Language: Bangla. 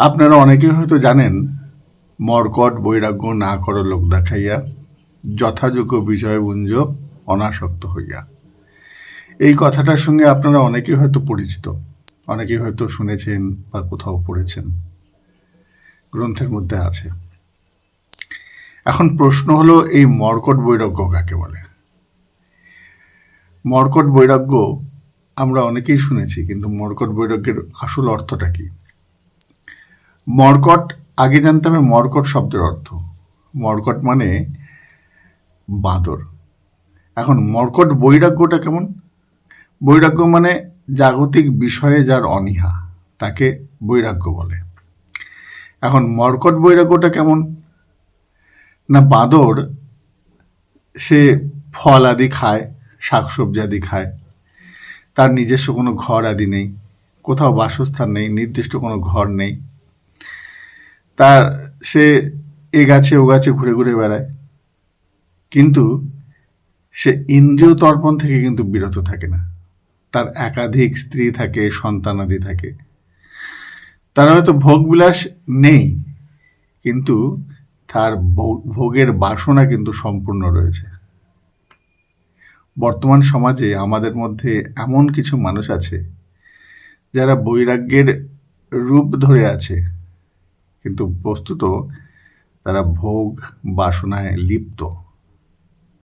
আপনারা অনেকেই হয়তো জানেন, মর্কট, বৈরাগ্য না কর লোক দেখাইয়া, যথাযোগ্য বিষয়গুঞ্জ অনাসক্ত হইয়া। এই কথাটার সঙ্গে আপনারা অনেকেই হয়তো পরিচিত, অনেকেই হয়তো শুনেছেন বা কোথাও পড়েছেন। গ্রন্থের মধ্যে আছে। এখন প্রশ্ন হলো, এই মর্কট বৈরাগ্য কাকে বলে? মর্কট বৈরাগ্য আমরা অনেকেই শুনেছি, কিন্তু মর্কট বৈরাগ্যের আসল অর্থটা কি? মর্কট, আগে জানতাম মর্কট শব্দের অর্থ। মর্কট মানে বাঁদর। এখন মর্কট বৈরাগ্যটা কেমন? বৈরাগ্য মানে জাগতিক বিষয়ে যার অনীহা, তাকে বৈরাগ্য বলে। এখন মর্কট বৈরাগ্যটা কেমন? না, বাঁদর, সে ফল আদি খায়, শাকসবজি আদি খায়, তার নিজস্ব কোনো ঘর আদি নেই, কোথাও বাসস্থান নেই, নির্দিষ্ট কোনো ঘর নেই। তার সে এ গাছে ও গাছে ঘুরে ঘুরে বেড়ায়। কিন্তু সে ইন্দ্রিয় তর্পণ থেকে কিন্তু বিরত থাকে না। তার একাধিক স্ত্রী থাকে সন্তানাদি থাকে। তার হয়তো ভোগবিলাস নেই, কিন্তু তার ভোগ- ভোগের বাসনা কিন্তু সম্পূর্ণ রয়েছে। বর্তমান সমাজে আমাদের মধ্যে এমন কিছু মানুষ আছে, যারা বৈরাগ্যের রূপ ধরে আছে। কিন্তু বস্তুত তারা ভোগ বাসনায় লিপ্ত।